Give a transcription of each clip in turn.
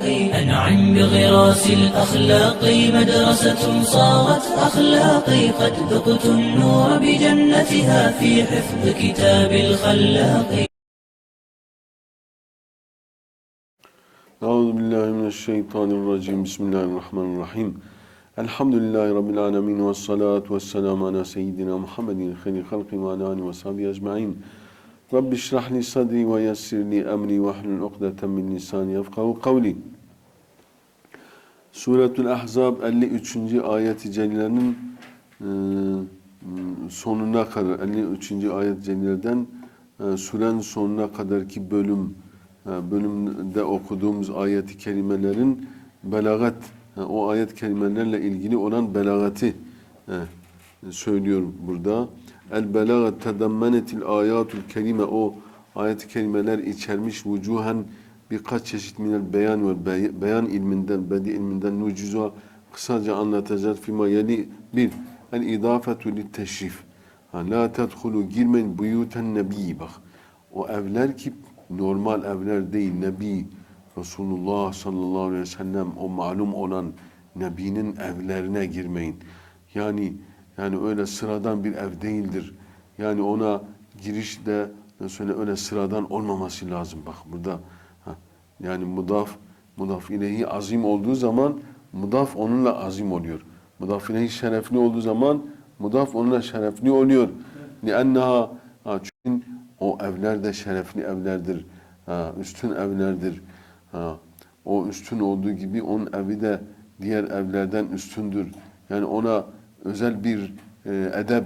أنعم بغراس الأخلاق مدرسة صارت أخلاقي قد ذقت النور بجنتها في حفظ كتاب الخلاق. أعوذ بالله من الشيطان الرجيم. بسم الله الرحمن الرحيم. الحمد لله رب العالمين والصلاة والسلام على سيدنا محمد خير خلق وعلى آله وصحبه أجمعين. Rabbi şrah li sadri ve yessir li emri ve hlul ukdeten min lisani yefkahu kavli. Suretul Ahzab 53. ayet-i celilenin e, sonuna kadar 53. ayet cenneden e, süren sonuna kadarki bölüm e, bölümde okuduğumuz ayet-i kerimelerin belagat o ayet kelimelerle ilgili olan belagati söylüyorum burada. El belagat tedammenetil ayatul kerime o ayet-i kerimeler içermiş vucuhen birkaç çeşit minel beyan ve bey- beyan ilminden, bedi ilminden nucuza kısaca anlatacağız. Fima yeli bir, el idafetu lit teşrif. La tedhulu girmeyin buyuten nebi bak. O evler ki normal evler değil. Nebi Resulullah sallallahu aleyhi ve sellem o malum olan Nebi'nin evlerine girmeyin. Yani yani öyle sıradan bir ev değildir. Yani ona giriş de söyle öyle sıradan olmaması lazım. Bak burada ha, yani mudaf mudaf ilehi azim olduğu zaman mudaf onunla azim oluyor. Mudaf ilehi şerefli olduğu zaman mudaf onunla şerefli oluyor. لِأَنَّهَا ha, çünkü o evler de şerefli evlerdir. Ha, üstün evlerdir. Ha, o üstün olduğu gibi onun evi de diğer evlerden üstündür. Yani ona özel bir e, edep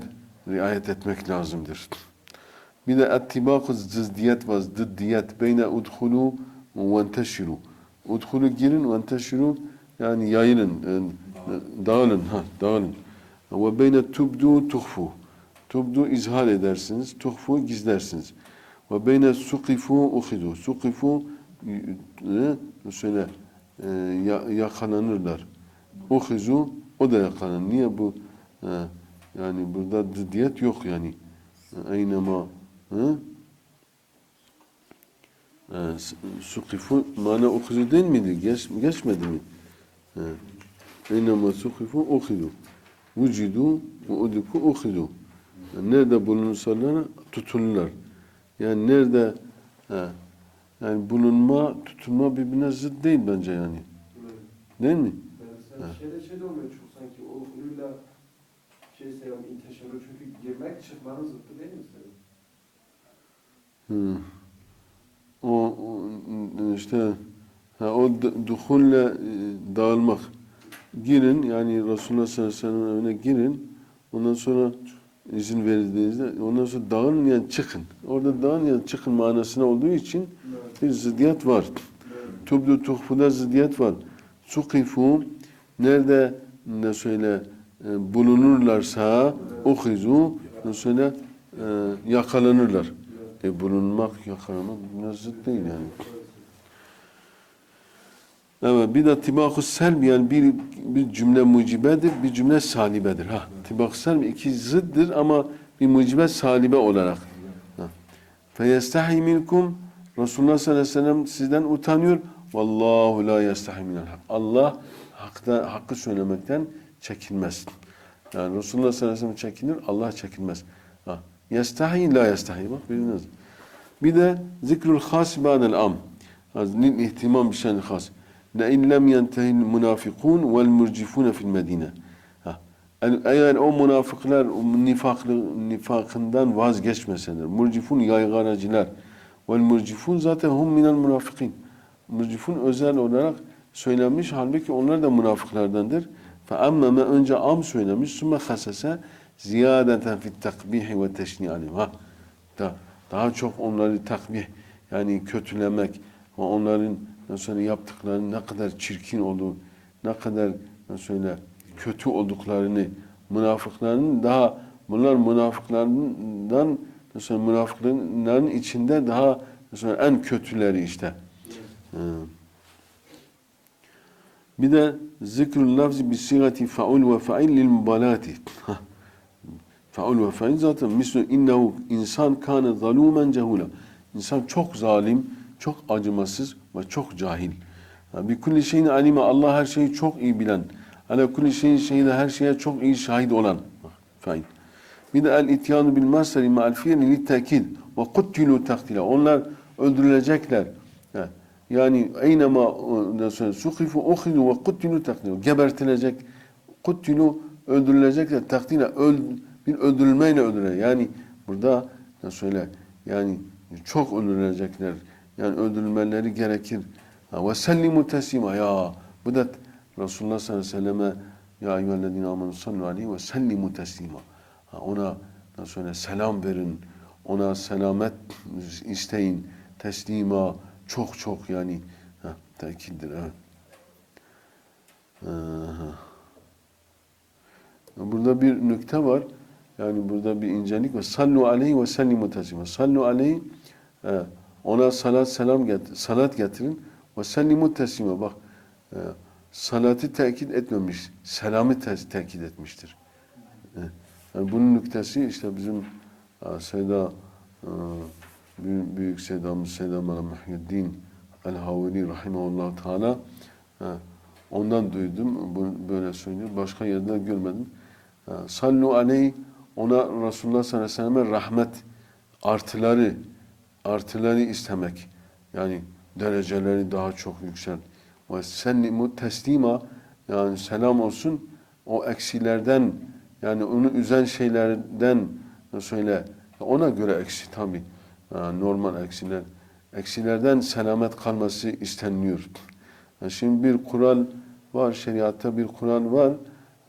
riayet etmek lazımdır. Bir de ettibakı zızdiyet var. Zıddiyet. Beyne udhulu ve enteşiru. Udhulu girin ve enteşiru yani yayılın, e, dağılın. Ha, dağılın. Ve beyne tubdu tuhfu. Tubdu izhar edersiniz. Tuhfu gizlersiniz. Ve beyne sukifu uhidu. Sukifu e, söyle e, ya- yakalanırlar. Uhizu o da yakalanır. Niye bu e, yani burada dıdiyet yok yani. Eynema hı? E, s- sukifu mana uhizu değil miydi? Geç, geçmedi mi? E, Eynema sukifu uhidu. Vücudu ve uhidu. Yani nerede bulunursalar tutulurlar. Yani nerede he, yani bulunma, tutulma birbirine zıt değil bence yani. Değil mi? Yani sen şeyde şey de olmuyor çok sanki o huyla şey seviyorum inteşarı çünkü girmek çıkmanın zıttı değil mi senin? Hı. O, o işte ha, o duhulle e, dağılmak. Girin yani Resulullah sallallahu aleyhi ve sellem evine girin. Ondan sonra izin verildiğinizde ondan sonra dağılın yani çıkın. Orada dağılın yani çıkın manasına olduğu için bir zıddiyet var. Tubdu tuhfuda zıddiyet var. Sukifu nerede ne söyle bulunurlarsa uhizu söyle e, yakalanırlar. E bulunmak, yakalamak biraz zıt değil yani. Evet bir de tibak-ı selb yani bir, bir cümle mucibedir, bir cümle salibedir. Ha, tibak-ı selb iki zıddır ama bir mucibe salibe olarak. Feyestahi minkum Resulullah sallallahu aleyhi ve sellem sizden utanıyor. Vallahu la yestahi minel hak. Allah hakta, hakkı söylemekten çekinmez. Yani Resulullah sallallahu aleyhi ve sellem çekinir, Allah çekinmez. Ha. Yestahi la yestahi. Bak biriniz. Bir de zikrul has ba'del am. Lil ihtimam bi şenil has. La in lem yentehi'l munafikun vel murcifun fi'l medine. Yani eğer o münafıklar nifaklı, nifakından vazgeçmeseler, murcifun yaygaracılar, vel murcifun zaten hum minel münafıkin. Murcifun özel olarak söylenmiş halbuki onlar da münafıklardandır. فَاَمَّمَا önce am söylemiş, sümme hasese ziyadeten fit takbihi ve teşni alim. Ha. Da, daha çok onları takbih, yani kötülemek ve onların mesela yaptıkları ne kadar çirkin olduğu, ne kadar mesela kötü olduklarını, münafıkların daha bunlar münafıklardan mesela münafıkların içinde daha mesela en kötüleri işte. Ee, Bir de zikrul lafzi bi sigati faul ve fail lil mübalati. Faul ve fail zaten mislu innehu insan kâne zalûmen cehûla. İnsan çok zalim, çok acımasız ve çok cahil. Bir kulli şeyin alime Allah her şeyi çok iyi bilen. Ala kulli şeyin şeyde her şeye çok iyi şahit olan. Fain. Bir de el ityanu bil masari ma'al fiili li tekid ve kuttilu taktila. Onlar öldürülecekler. Yani eynema sukifu uhidu ve kuttilu taktila. Gebertilecek. Kuttilu öldürülecekler. Taktila öl, bir öldürülmeyle öldürülecek. Yani burada nasıl söyle yani çok öldürülecekler. Yani öldürülmeleri gerekir. Ve sellimu teslima. Ya bu da Resulullah sallallahu aleyhi ve selleme ya eyyühellezine amenu sallu aleyhi ve sellimu teslima. Ona nasıl söyle selam verin. Ona selamet isteyin. Teslima çok çok yani ha, tekildir. Evet. Aha. Burada bir nükte var. Yani burada bir incelik var. Sallu aleyhi ve sellimu teslima. Sallu aleyhi e, ona salat selam get salat getirin ve sellimu teslima. Bak e, salatı tekit etmemiş. Selamı te tekit etmiştir. E, yani bunun nüktesi işte bizim e, Seyda büyük, Seyda Mala Muhyiddin El-Havili Rahimahullah Teala ondan duydum. Böyle söylüyor. Başka yerde görmedim. Sallu aleyhi ona Resulullah sallallahu aleyhi ve sellem'e rahmet artıları artıları istemek. Yani dereceleri daha çok yüksel. Ve sellimu teslima yani selam olsun o eksilerden yani onu üzen şeylerden söyle ona göre eksi tabi normal eksiler eksilerden selamet kalması isteniliyor. Yani şimdi bir kural var şeriatta bir kural var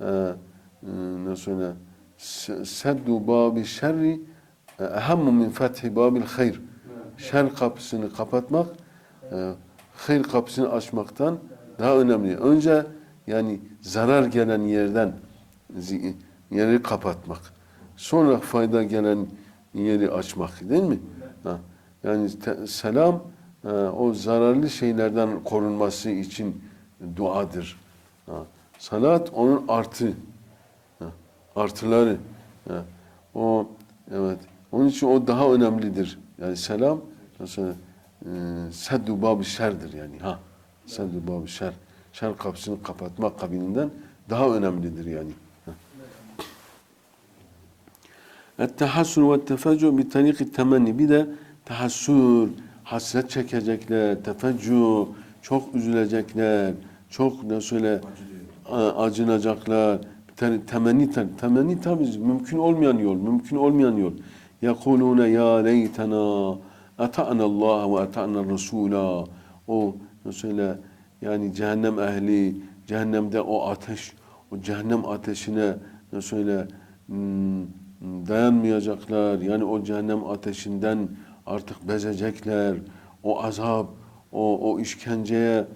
ee, e, ne söyle seddu babi şerri ehammu min fethi babil hayr şer kapısını kapatmak e, hayır kapısını açmaktan daha önemli. Önce yani zarar gelen yerden yeri kapatmak. Sonra fayda gelen yeri açmak değil mi? Yani selam e, o zararlı şeylerden korunması için duadır. Salat onun artı. Artıları. O evet. Onun için o daha önemlidir. Yani selam mesela e, seddu babı şerdir yani ha. Seddu babı şer. Şer kapısını kapatmak kabilinden daha önemlidir yani. Ha. El-tehassur ve tefeccü bir tariki temenni. Bir de tehassur, hasret çekecekler, tefeccü, çok üzülecekler, çok ne söyle a- acınacaklar. Te- Temenni, te- temenni tabi mümkün olmayan yol, mümkün olmayan yol. يَقُولُونَ يَا لَيْتَنَا اَتَعْنَا اللّٰهَ وَاَتَعْنَا الرَّسُولَ O mesela yani cehennem ehli, cehennemde o ateş, o cehennem ateşine ne söyle hmm, dayanmayacaklar. Yani o cehennem ateşinden artık bezecekler. O azap, o, o işkenceye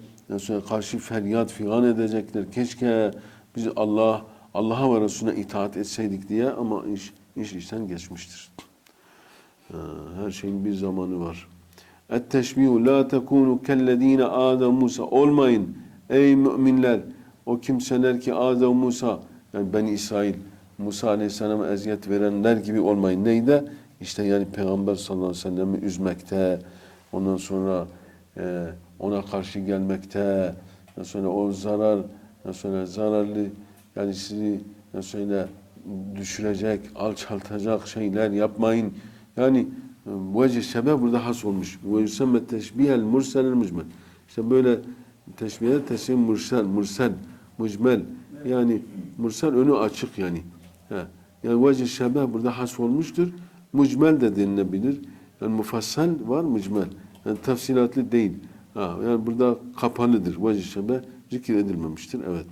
karşı feryat figan edecekler. Keşke biz Allah Allah'a ve Resulüne itaat etseydik diye ama iş, iş işten geçmiştir. Her şeyin bir zamanı var. Et-teşbihu la tekunu kellezine Adem Musa olmayın ey müminler o kimseler ki Adem Musa yani Beni İsrail Musa Aleyhisselam'a eziyet verenler gibi olmayın. Neyde? İşte yani Peygamber sallallahu aleyhi ve sellem'i üzmekte ondan sonra e, ona karşı gelmekte ondan sonra o zarar ondan sonra zararlı yani sizi ondan sonra düşürecek, alçaltacak şeyler yapmayın. Yani vecih sebep burada has olmuş. Ve yusamme teşbihel mursel mücmel. İşte böyle teşbihe teşbih mursel, mursel, mücmel. Yani mursel önü açık yani. Yani vecih sebep burada has olmuştur. Mücmel de denilebilir. Yani mufassal var, mücmel. Yani tafsilatlı değil. Ha. Yani burada kapalıdır. Vecih sebep zikir edilmemiştir. Evet.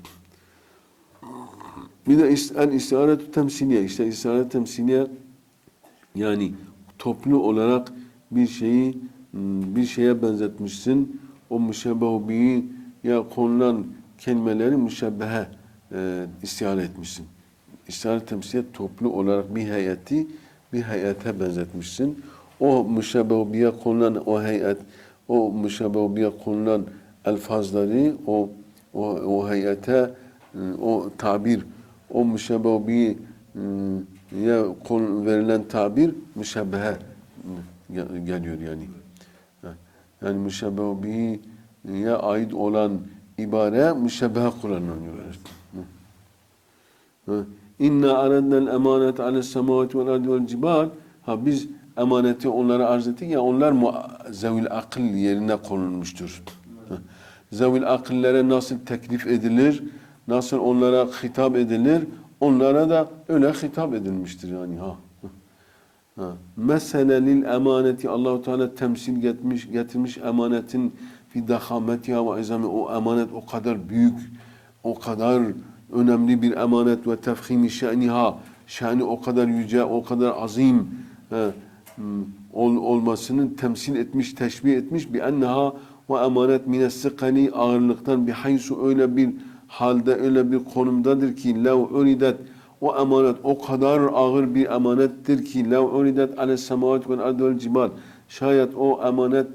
Bir de el istiaretü temsiliye. İşte istiaret temsiliye yani toplu olarak bir şeyi m, bir şeye benzetmişsin. O müşebbehu ya konulan kelimeleri müşebbehe e, istihare etmişsin. İstihare temsiliye toplu olarak bir heyeti bir heyete benzetmişsin. O müşebbehu bihe konulan o heyet o müşebbehu bihe konulan elfazları o o, o heyete o tabir o e, ya konu verilen tabir müşebbehe gel- geliyor yani. Yani ya ait olan ibare müşebbehe kullanılıyor. Hı. İnna aradnel emanet ales semavati vel ardi vel cibal. Ha biz emaneti onlara arz ettik ya onlar zevil akıl yerine konulmuştur. Zevil akıllere nasıl teklif edilir, nasıl onlara hitap edilir, onlara da öyle hitap edilmiştir yani ha. Ha. Mesele lil emaneti Allahu Teala temsil getirmiş, getirmiş emanetin fi dahametiha ve izami o emanet o kadar büyük, o kadar önemli bir emanet ve tefhimi şe'niha. Şe'ni o kadar yüce, o kadar azim e, m, ol, olmasını temsil etmiş, teşbih etmiş. Bir enneha ve emanet minessikani ağırlıktan bir haysu öyle bir halde öyle bir konumdadır ki lev uridet. O emanet o kadar ağır bir emanettir ki lev uridet ale semavat vel ardı vel cibal. Şayet o emanet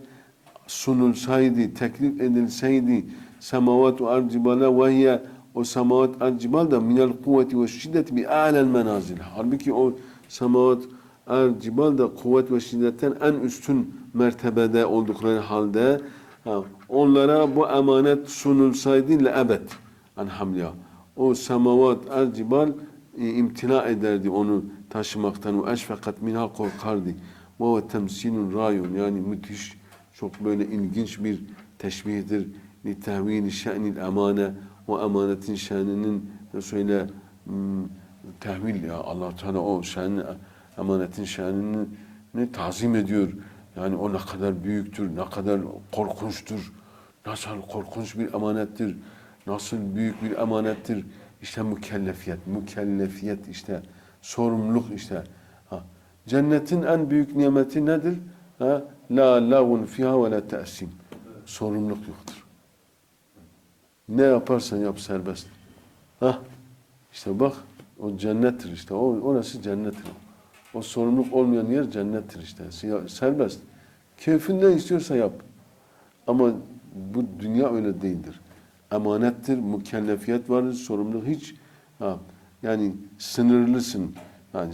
sunulsaydı, teklif edilseydi semavat ve ard cibala ve hiye o semavat ard cibal da minel kuvveti ve şiddeti bi a'lel menazil. Halbuki o semavat ard cibal da kuvvet ve şiddetten en üstün mertebede oldukları halde ha, onlara bu emanet sunulsaydı le ebed an hamliha. O semavat ard cibal e, imtina ederdi onu taşımaktan ve eşfakat minha korkardı. Ve temsilun rayun yani müthiş çok böyle ilginç bir teşbihdir. Li tehvini şe'nil emane o emanetin şanının söyle hmm, tehvil ya Allah Teala o şanı emanetin şanını ne tazim ediyor. Yani o ne kadar büyüktür, ne kadar korkunçtur. Nasıl korkunç bir emanettir. Nasıl büyük bir emanettir. İşte mükellefiyet, mükellefiyet işte sorumluluk işte. Ha. Cennetin en büyük nimeti nedir? Ha? La lavun fiha ve la te'sim. Sorumluluk yoktur. Ne yaparsan yap serbest. Ha? İşte bak o cennettir işte. O, orası cennettir. O sorumluluk olmayan yer cennettir işte. Serbest. Keyfin istiyorsa yap. Ama bu dünya öyle değildir. Emanettir, mükellefiyet vardır, sorumluluk hiç ha, yani sınırlısın. Yani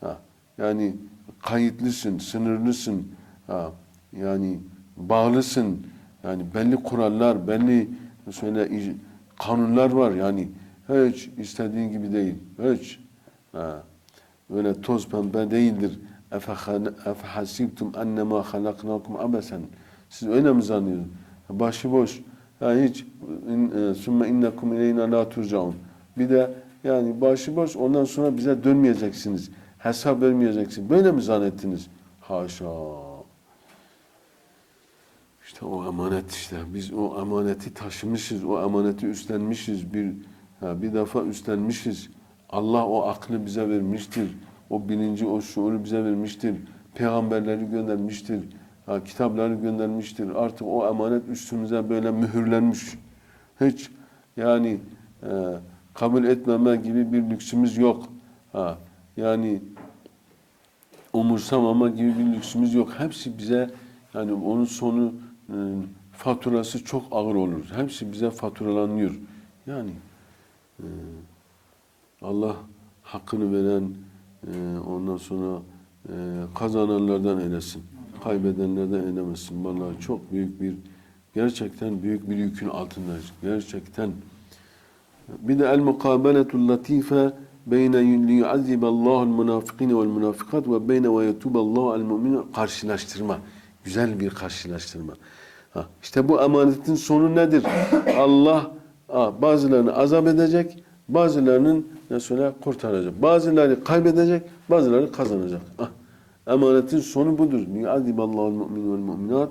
ha, yani kayıtlısın, sınırlısın. Ha, yani bağlısın. Yani belli kurallar, belli söyle kanunlar var. Yani hiç istediğin gibi değil. Hiç. Ha, öyle toz pembe değildir. Efehasibtum ennema halaknakum abesen. Siz öyle mi zannediyorsunuz? Başıboş. Yani hiç sümme innekum ileyna la turcaun. Bir de yani başıboş ondan sonra bize dönmeyeceksiniz. Hesap vermeyeceksiniz. Böyle mi zannettiniz? Haşa. İşte o emanet işte. Biz o emaneti taşımışız. O emaneti üstlenmişiz. Bir ha, bir defa üstlenmişiz. Allah o aklı bize vermiştir. O bilinci, o şuuru bize vermiştir. Peygamberleri göndermiştir. Ha, kitapları göndermiştir. Artık o emanet üstümüze böyle mühürlenmiş. Hiç yani e, kabul etmeme gibi bir lüksümüz yok. Ha, yani umursamama gibi bir lüksümüz yok. Hepsi bize yani onun sonu faturası çok ağır olur. Hepsi bize faturalanıyor. Yani e, Allah hakkını veren e, ondan sonra e, kazananlardan eylesin. Kaybedenlerden eylemesin. Vallahi çok büyük bir gerçekten büyük bir yükün altındayız. Gerçekten. Bir de el mukabeletul latife beyne liyuazzib Allahul munafikine vel munafikat ve beyne ve yetuballahu el mu'minin karşılaştırma. Güzel bir karşılaştırma. Ha, işte bu emanetin sonu nedir? Allah ha, bazılarını azap edecek, bazılarının mesela kurtaracak. Bazıları kaybedecek, bazıları kazanacak. Ha, emanetin sonu budur. Liyuazziballahul mu'min vel mu'minat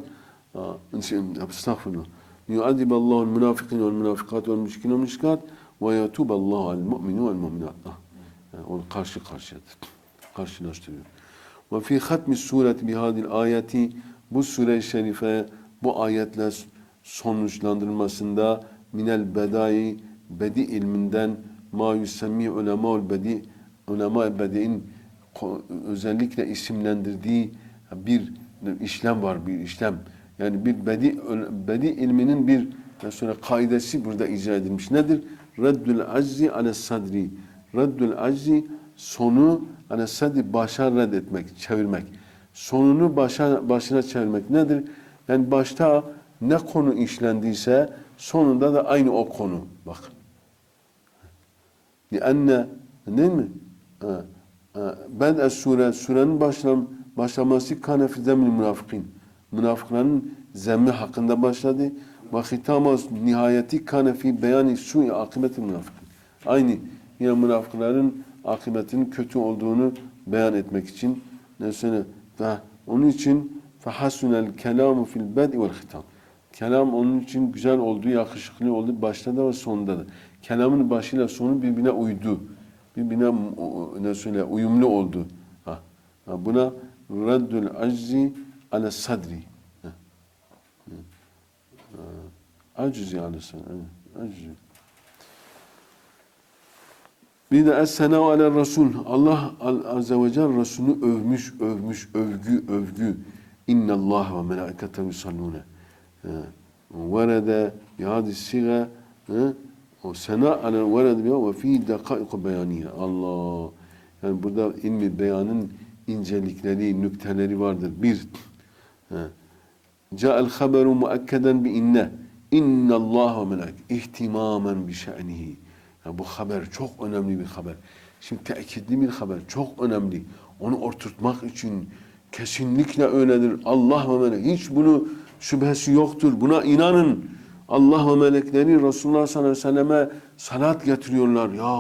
estağfurullah. Liyuazziballahul münafikin vel münafikat vel müşkin vel müşkikat ve yetuballahu al mu'minu vel mu'minat. Yani onu karşı karşıyadır. Karşılaştırıyor. Ve fi hatmi sureti bihadil ayeti bu sure-i şerife bu ayetle sonuçlandırılmasında minel bedai bedi ilminden ma yusemmi ulema'ul bedi ulema bedi'in özellikle isimlendirdiği bir işlem var bir işlem. Yani bir bedi bedi ilminin bir mesela kaidesi burada icra edilmiş. Nedir? Reddül aczi ale sadri. Reddül aczi sonu ale sadri başa reddetmek, çevirmek Sonunu başa, başına çevirmek nedir? Yani başta ne konu işlendiyse sonunda da aynı o konu. Bak. لأن değil mi? Ha, ha. Bed'e sure, surenin başlam, başlaması kâne fi zemmil münafıkîn. Münafıkların zemmi hakkında başladı. Ve hitama nihayeti kâne fi beyani su'i akıbeti münafıkîn. Aynı yine münafıkların akıbetinin kötü olduğunu beyan etmek için ne söyle? Ve onun için fehasunel kelamu fil bed'i vel. Kelam onun için güzel oldu, yakışıklı oldu başta da ve sonunda da. Kelamın başıyla sonu birbirine uydu. Birbirine ne söyle uyumlu oldu. Ha. ha buna reddül aczi ala sadri. Ha. Aczi ala sadri. Aczi. Bir de es-sena ala Resul. Allah Azze ve Celle Resulü övmüş, övmüş, övgü, övgü. İnna Allah ve melâiketehu yusallûne. Verede bi hadis siga o sena ala verede bi ve fi dakaiq beyaniye. Allah. Yani burada ilmi beyanın incelikleri, nükteleri vardır. Bir, Ca'al haberu muakkeden bi inne. İnna Allah ve melek ihtimamen bi şe'nihi. Ya bu haber çok önemli bir haber. Şimdi tekitli bir haber, çok önemli. Onu oturtmak için kesinlikle öyledir. Allah ve melek hiç bunu şüphesi yoktur. Buna inanın. Allah ve melekleri Resulullah sallallahu aleyhi ve selleme salat getiriyorlar. Ya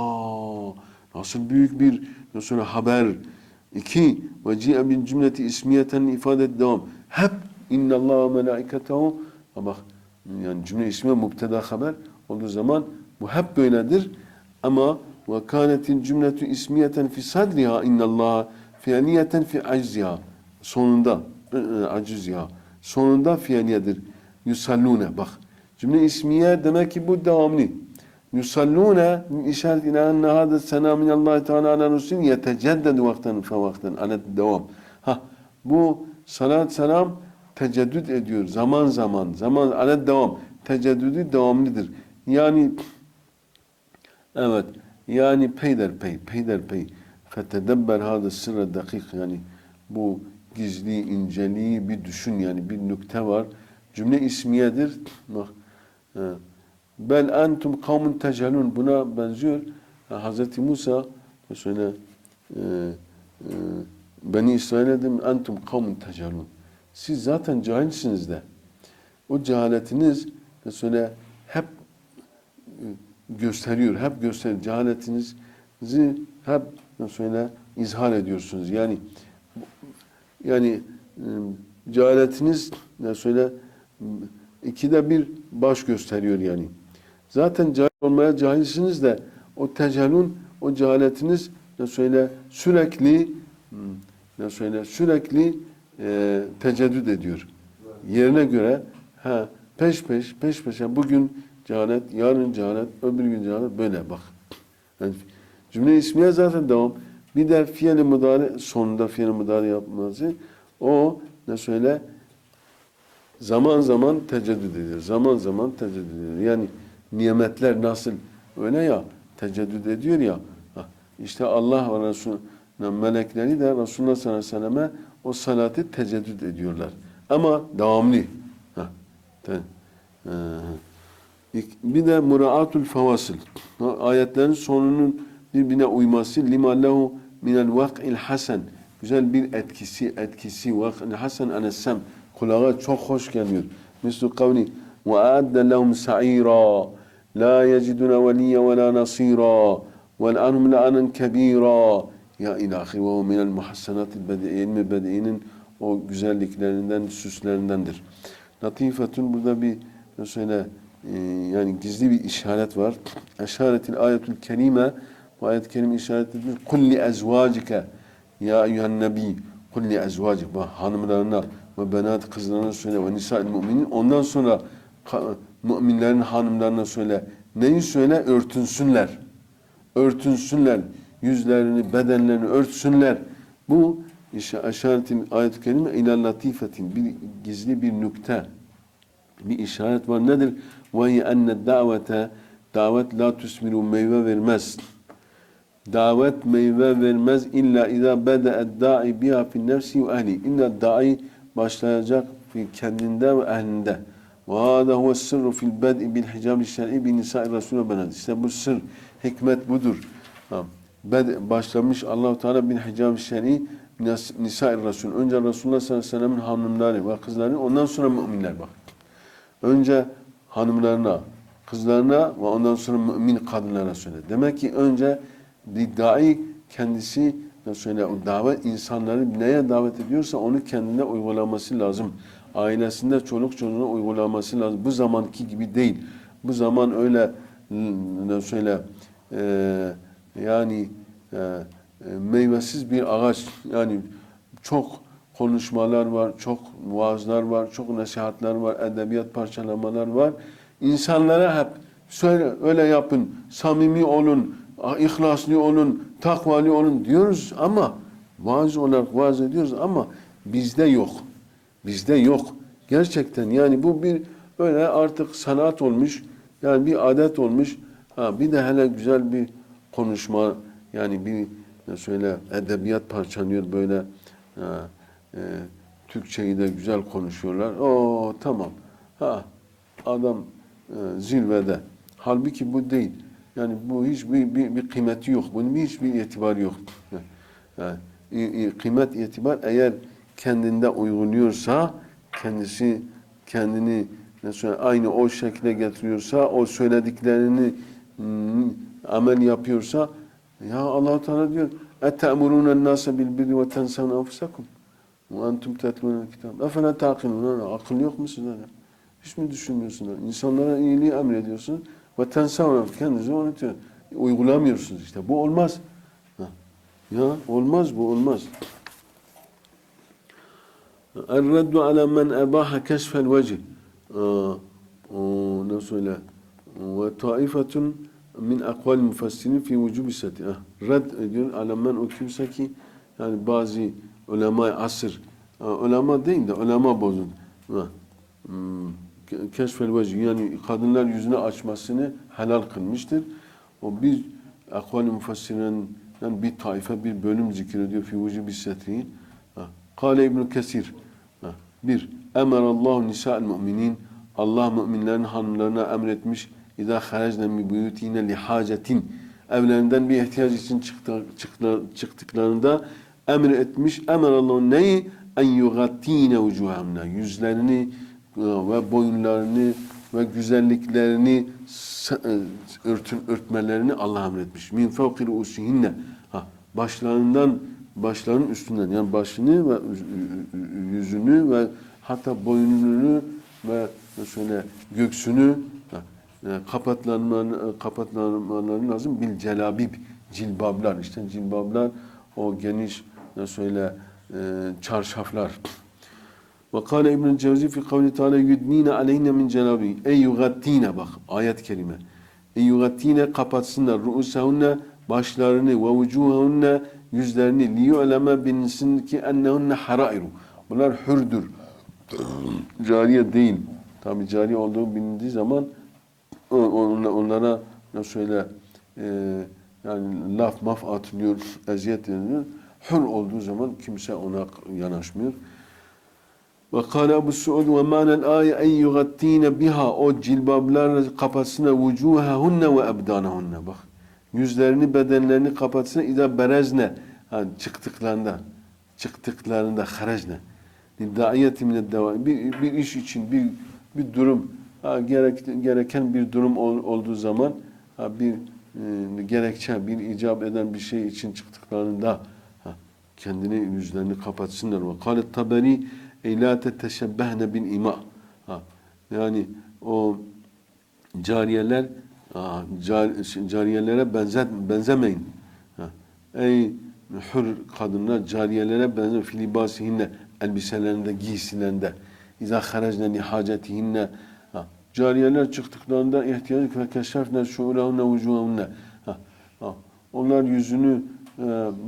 nasıl büyük bir nasıl haber. İki, ve ci'e bil cümleti ismiyeten ifade et devam. Hep inna Allah ve melaiketehu bak yani cümle ismiye mubteda haber olduğu zaman bu hep böyledir. Ama ve kânetil cümletu ismiyeten fi sadriha innallaha fiiliyeten fi acziha. Sonunda e, e, acizha. Sonunda fiiliyedir. Yusallune bak. Cümle ismiye demek ki bu devamlı. Yusallune işaret ila enne hâde sena minallahi teâlâ ala rusul yeteceddedu vakten fe vakten alet devam. Ha bu salat selam teceddüt ediyor zaman zaman zaman alet devam. Teceddüdü devamlıdır. Yani evet yani peyderpey peyderpey fetedebber hâde sırrı dakik yani bu gizli inceliği bir düşün yani bir nükte var. Cümle ismiyedir. Bak. e, Bel entum kavmun tecelun buna benziyor. Hz. Musa mesela e, e, Beni İsrail'e dedim entum kavmun tecelun. Siz zaten cahilsiniz de. O cehaletiniz mesela hep e, gösteriyor, hep gösteriyor. Cehaletinizi hep mesela izhar ediyorsunuz. Yani yani e, cehaletiniz ne söyle ikide bir baş gösteriyor yani. Zaten cahil olmaya cahilsiniz de o tecellün, o cehaletiniz ne söyle sürekli hmm, ne söyle sürekli e, teceddüt ediyor. Yerine göre ha peş peş peş peş yani bugün cehalet, yarın cehalet, öbür gün cehalet böyle bak. Yani cümle ismiye zaten devam. Bir de fiili mudari sonunda fiili mudari yapması o ne söyle zaman zaman teceddüt ediyor. Zaman zaman teceddüt ediyor. Yani nimetler nasıl öyle ya teceddüt ediyor ya. İşte Allah ve Resulü melekleri de Resulullah sallallahu aleyhi ve selleme o salatı teceddüt ediyorlar. Ama devamlı. Ha, te, e, bir de muraatul fevasıl. Ha, Ayetlerin sonunun birbirine uyması limallehu minel vak'il hasen. Güzel bir etkisi, etkisi vak'il hasen anesem. Kulağa çok hoş geliyor. Mislu kavli sa'ira la yeciduna veliye ve la nasira ve l'anhum la'anen kebira ya ilahi ve o minel muhassanatil bedi'in mi bedi'inin o güzelliklerinden, süslerindendir. Latifetun burada bir mesela e, yani gizli bir işaret var. Eşaretil ayetül kerime bu ayet-i kerime işaret edilir. Kulli ezvacike ya eyyühen nebi kulli ezvacik bak hanımlarına ve benat kızlarına söyle ve nisa'il müminin ondan sonra müminlerin hanımlarına söyle. Neyi söyle? Örtünsünler. Örtünsünler. Yüzlerini, bedenlerini örtsünler. Bu işaretin ayet-i kerime ila latifetin bir gizli bir nükte bir işaret var. Nedir? Ve enne davete davet la tusmiru meyve vermez. Davet meyve vermez illa bede'ed da'i biha fi nefsi ve ehli. İlla da'i başlayacak kendinde ve ehlinde. Sırru fil bed'i bil hicab-i şer'i bi nisâ'i Resulü bened. İşte bu sır, hikmet budur. Ha. Bed başlamış Allahu Teala bil hicab-i şer'i Nis- Nisa-i Resul. Önce Resulullah sallallahu aleyhi ve sellem'in hanımları ve kızları, ondan sonra müminler bak. Önce hanımlarına, kızlarına ve ondan sonra mümin kadınlara söyle. Demek ki önce bir dai kendisi nasıl söyle o davet insanları neye davet ediyorsa onu kendine uygulaması lazım. Ailesinde çoluk çocuğuna uygulaması lazım. Bu zamanki gibi değil. Bu zaman öyle ne söyle e, yani e, e, meyvesiz bir ağaç yani çok konuşmalar var, çok vaazlar var, çok nasihatler var, edebiyat parçalamalar var. İnsanlara hep söyle öyle yapın, samimi olun, ihlaslı olun, takvalı olun diyoruz ama vaaz olarak vaaz ediyoruz ama bizde yok. Bizde yok. Gerçekten yani bu bir öyle artık sanat olmuş. Yani bir adet olmuş. Ha, bir de hele güzel bir konuşma yani bir söyle edebiyat parçalıyor böyle ha, e, Türkçeyi de güzel konuşuyorlar. O tamam. Ha adam e, zirvede. Halbuki bu değil. Yani bu hiçbir bir, bir kıymeti yok. Bunun hiçbir itibarı yok. Yani, kıymet itibar eğer kendinde uyguluyorsa kendisi kendini söyle aynı o şekle getiriyorsa o söylediklerini hmm, amel yapıyorsa ya Allah Teala diyor etemurun nase bil birri ve tensavun enfusakum ve entum tetlûne kitab. Efela taqilun. Akıl yok mu sizde? Hiç mi düşünmüyorsunuz? İnsanlara iyiliği emrediyorsunuz ve tensavun kendinizi unutuyor. Uygulamıyorsunuz işte. Bu olmaz. Ha. Ya olmaz bu olmaz. الرد على من أباح كشف الوجه آه، آه، nasıl öyle ve taifetun min akval mufassirin fi vücubi seti. Ah, red ediyor alemen o kimse ki yani bazı ulema asır ulema değil de ulema bozun. Hmm, ke- keşfel vecih yani kadınlar yüzünü açmasını helal kılmıştır. O bir akval mufassirin yani bir taife bir bölüm zikrediyor fi vücubi seti. Ah, Kale İbn Kesir. Bir, emerallahu nisa'el müminin. Allah müminlerin hanımlarına emretmiş. İza haracne mi buyutine li hacetin. Evlerinden bir ihtiyaç için çıktı, çıktı, çıktıklarında emretmiş. Emerallahu neyi? En yugattine vucuhamna. Yüzlerini e, ve boyunlarını ve güzelliklerini e, örtün, örtmelerini Allah emretmiş. Min fevkil usihinne. Ha, başlarından başlarının üstünden yani başını ve yüzünü ve hatta boynunu ve şöyle göksünü e, kapatlanmaları, kapatlanmaları lazım. Bil celabib, cilbablar. işte cilbablar o geniş söyle e, çarşaflar. Ve kâle İbn-i Cevzi fi kavli teâlâ yudnîne aleyhine min celâbi. Ey yugattîne bak ayet-i kerime. Ey yugattîne kapatsınlar ru'usahunne başlarını ve vucuhahunne yüzlerini liyu'leme bilinsin ki ennehunne harairu. Bunlar hürdür. Cariye değil. Tabi cariye olduğu bilindiği zaman onlara ne söyle e, yani laf maf atılıyor, eziyet ediliyor. Hür olduğu zaman kimse ona yanaşmıyor. Ve kâle Ebu Suud ve mâne'l âye en yugattîne biha o cilbablarla kapatsına vucuhahunne ve ebdânehunne. Bak yüzlerini bedenlerini kapatsın İza berezne ha, çıktıklarında çıktıklarında harajne daiyeti mined bir, bir iş için bir bir durum ha, gerek, gereken bir durum ol- olduğu zaman ha, bir e, gerekçe bir icap eden bir şey için çıktıklarında kendini yüzlerini kapatsınlar ve kâlet taberi ey la bin ima ha, yani o cariyeler car- cariyelere benzet, benzemeyin. Ha. Ey hür kadınlar cariyelere benzer filibasihinne elbiselerinde, giysilerinde. İza haracne nihacetihinne. Ha. Cariyeler çıktıklarında ihtiyaç ve vucuhunne. Ha. Ha. Onlar yüzünü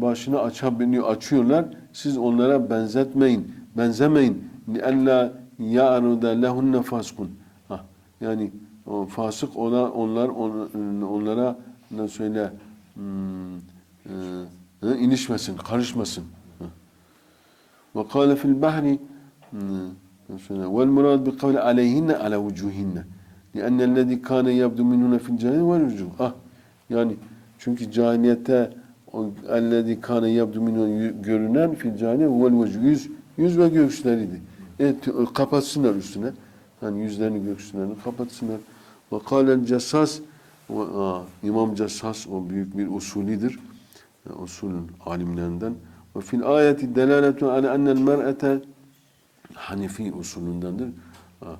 başını açabiliyor, açıyorlar. Siz onlara benzetmeyin, benzemeyin. لِأَلَّا يَعْرُدَ لَهُنَّ فَاسْقٌ Ha. Yani o fasık olan onlar on- onlara ne söyle hmm, e, e, ilişmesin, karışmasın. Ve kâle fil bahri hmm, والمراد بقول عليهن على وجوههن لأن الذي كان يبدو منهن في الجاهلية والوجوه ah yani çünkü cahiliyette o ellezî kâne yabdu minhû görünen fil cahiliye huvel vecih yüz yüz ve göğüsleriydi. E, t- kapatsınlar üstüne. Yani yüzlerini göğüslerini kapatsınlar. Ve kâlel cessas İmam Cessas o büyük bir usulidir. E, usulün alimlerinden. Ve fil ayeti delaletu ala ennel mer'ete Hanefi usulündendir. Ha.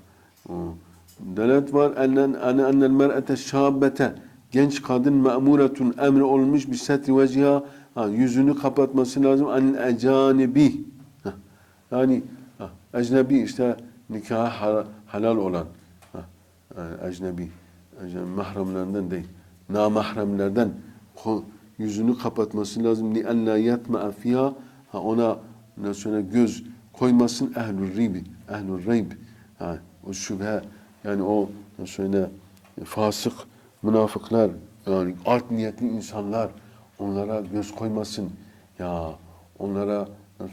Delalet var enen ene enel mer'ete şabete genç kadın me'muretun emri olmuş bir setri veciha. Ha, yüzünü kapatması lazım. Anil ecanibi. Yani ecnebi işte nikaha ha- halal olan. E, ecnebi mahremlerinden değil namahremlerden yüzünü kapatması lazım. Li en la yatma'a fiha. Ha, ona söyle göz koymasın. Ehlül ribi ehlül reyb. Ha, o şüphe yani o söyle fasık münafıklar, yani alt niyetli insanlar onlara göz koymasın. Ya onlara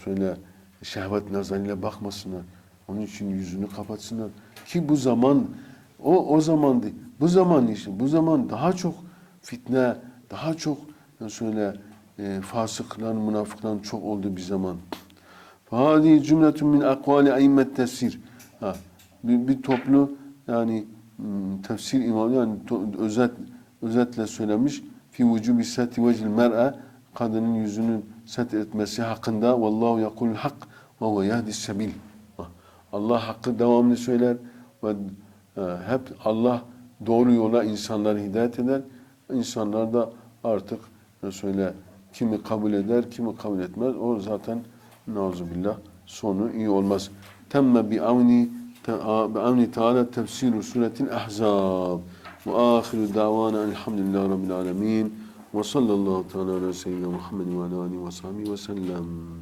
söyle şehvet nazarıyla bakmasınlar. Onun için yüzünü kapatsınlar. Ki bu zaman o o zamandı. Bu zaman işte bu zaman daha çok fitne, daha çok söyle e, fasıkların, münafıkların çok olduğu bir zaman. Fahadi cümletun min akvali aimmet tesir. Bir, bir toplu yani tefsir imamı yani özet özetle söylemiş fi vücubi seti vecil mer'e kadının yüzünün set etmesi hakkında vallahu yakul hak ve huve yehdi sebil Ha, Allah hakkı devamlı söyler ve e, hep Allah doğru yola insanları hidayet eder. İnsanlar da artık ne söyle kimi kabul eder, kimi kabul etmez. O zaten nauzubillah sonu iyi olmaz. Temme bi avni bi avni Teala tefsir suretil Ahzab. Ve ahiru davana elhamdülillahi rabbil alamin. Ve sallallahu teala ala seyyidina Muhammed ve ala alihi